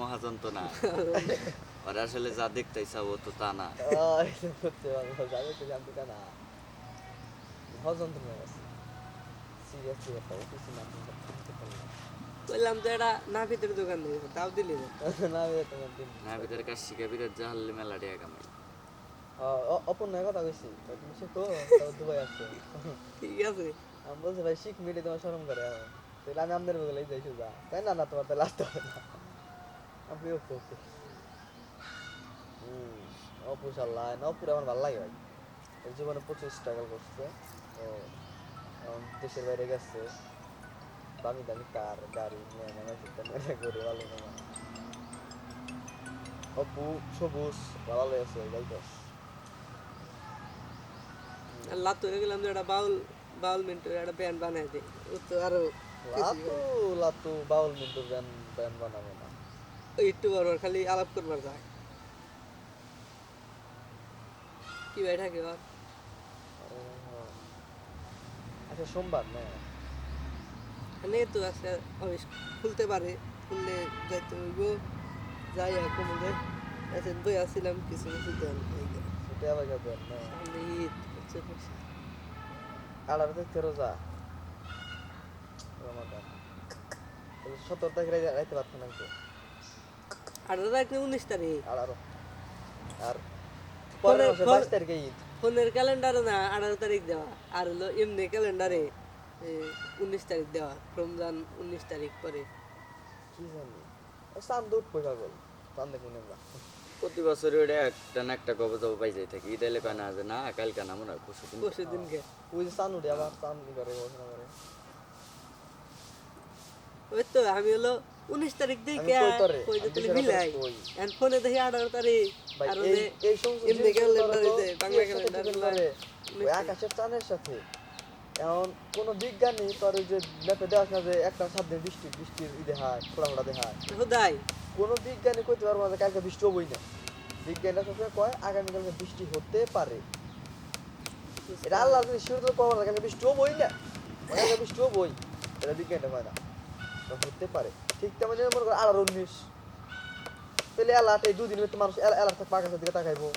মহাযন্ত্রণা। ওরা আসলে যা দেখতে চাবো তো তা না। তো তা না। হয়ে না বললাম তো এটা না ভিতরে দোকান নেই তাও দিলি না। না আমি তোমার দিন না ভিতরে কাজ শিখে ভিতরে যা হলে মেলা টিয়া কামাই। অপর্ণার কথা কইছি। তো তুমি শেখো দুবাই আসছো। ঠিক আছে। আমি বলছি ভাই শিখ মিলে তোমার শরম করে এখন তাহলে আমি আমাদের বলে যাইছো যা তাই না না তোমার তাহলে আসতে হবে না। আমি ওকে ওকে অপু সাল্লাহ না অপুর আমার ভালো লাগে ভাই। ওর জীবনে প্রচুর স্ট্রাগল করছে। ও দেশের বাইরে গেছে। দামি দামি কার গাড়ি নিয়ে মনে হয় করে ভালো না অপু সবুজ ভালো আছে আর লাতুরে গেলাম তো একটা বাউল বাউল মিন্টুর একটা ব্যান্ড বানাই দে। ও তো আরও লাতু লাতু বাউল মিন্টু ব্যান ব্যান বানাবে না। একটু বড় খালি আলাপ করবার যায়। কি ভাই থাকে আচ্ছা সোমবার না? এখানে তো আছে অফিস খুলতে পারে খুললে যাইতে হইব। যাই কমলে এসে বই আসছিলাম কিছু কিছু দেন সেটা আবার না? ঈদ হচ্ছে। আড়ার থেকে রোজা রমাদান। সতেরো তারিখ রাইতে পারতো না আর দাদা একটা উনিশ তারিখ। আড়ারো আর পরের মাসে বাইশ তারিখে ঈদ। ফোনের ক্যালেন্ডারে না আঠারো তারিখ দেওয়া। আর হলো এমনি ক্যালেন্ডারে উনিশ তারিখ দেওয়া রমজান উনিশ তারিখ পরে। কি জানি। চান্দ উঠবো পাগল। চান্দ কিনে আমরা। প্রতি বছর ওটা একটা না একটা গব জব পাই যাই থাকি। ইদাইলে কয় না যে না কালকে না মনে হয় পরশু দিন। পরশু দিনকে ওই যে চান উঠে আবার চান করে পড়াশোনা করে ওই তো আমি হলো উনিশ তারিখ। এখন ফোনে দেখি আঠারো তারিখ আর এমনি ক্যালেন্ডারে বাংলা ক্যালেন্ডার আকাশের চাঁদের সাথে। এখন কোন বিজ্ঞানী তোর যে ম্যাপে দেওয়া না যে একটা সাত বৃষ্টি বৃষ্টির ই দেখায় দেখায়। কোন বিজ্ঞানী কইতে পারব না কালকে বৃষ্টি হবই না। বিজ্ঞানীরা সবসময় কয় আগামীকালকে বৃষ্টি হতে পারে। এটা আল্লাহ যদি শিওর তো পাবো না কালকে বৃষ্টি হবই না। কালকে বৃষ্টি হবই। এটা বিজ্ঞানীটা হয় না হতে পারে। ঠিক তেমন আলার উনিশ। তাহলে এলাট এই দুদিন মানুষ থেকে পাকাশের দিকে তাকাইবো।